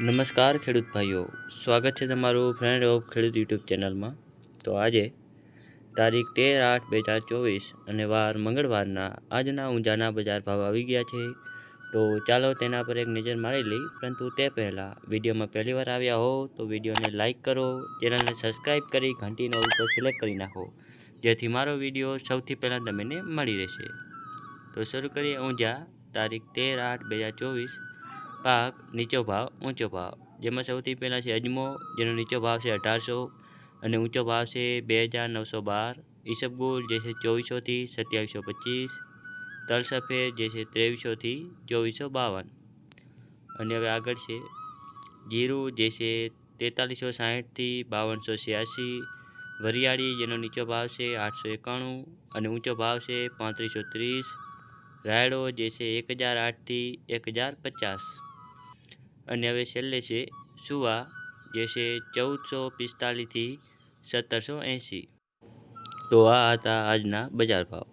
નમસ્કાર ખેડૂત ભાઈઓ, સ્વાગત છે તમારું ફ્રેન્ડ ઓફ ખેડૂત યુટ્યુબ ચેનલમાં. તો આજે તારીખ તેર આઠ બે હજાર ચોવીસ અને વાર મંગળવારના આજના ઊંઝાના બજાર ભાવ આવી ગયા છે. તો ચાલો તેના પર એક નજર મારી લઈ, પરંતુ તે પહેલાં વિડીયોમાં પહેલી વાર આવ્યા હો તો વિડીયોને લાઇક કરો, ચેનલને સબસ્ક્રાઈબ કરી ઘંટીનો ઉપર સિલેક્ટ કરી નાખો, જેથી મારો વીડિયો સૌથી પહેલાં તમને મળી રહેશે. તો શરૂ કરીએ ઊંઝા, તારીખ તેર આઠ બે હજાર ચોવીસ પાક નીચો ભાવ, ઊંચો ભાવ. જેમાં સૌથી પહેલાં છે અજમો, જેનો નીચો ભાવ છે અઢારસો અને ઊંચો ભાવ છે બે હજાર નવસો બાર. ઈસબગુલ જે છે ચોવીસોથી સત્યાવીસો પચીસ તલ સફેદ જે છે ત્રેવીસોથી ચોવીસો બાવન અને હવે આગળ છે જીરું જે છે તેતાલીસો સાહીઠથી બાવનસો છ્યાસી. વરિયાળી જેનો નીચો ભાવ છે આઠસો એકાણું અને ઊંચો ભાવ છે પાંત્રીસો ત્રીસ રાયડો જે છે એક હજાર આઠથી એક હજાર પચાસ. અને હવે છેલ્લે છે સુવા, જે છે ચૌદસો પિસ્તાલીસથી સત્તરસો એંસી તો આ હતા આજના બજાર ભાવ.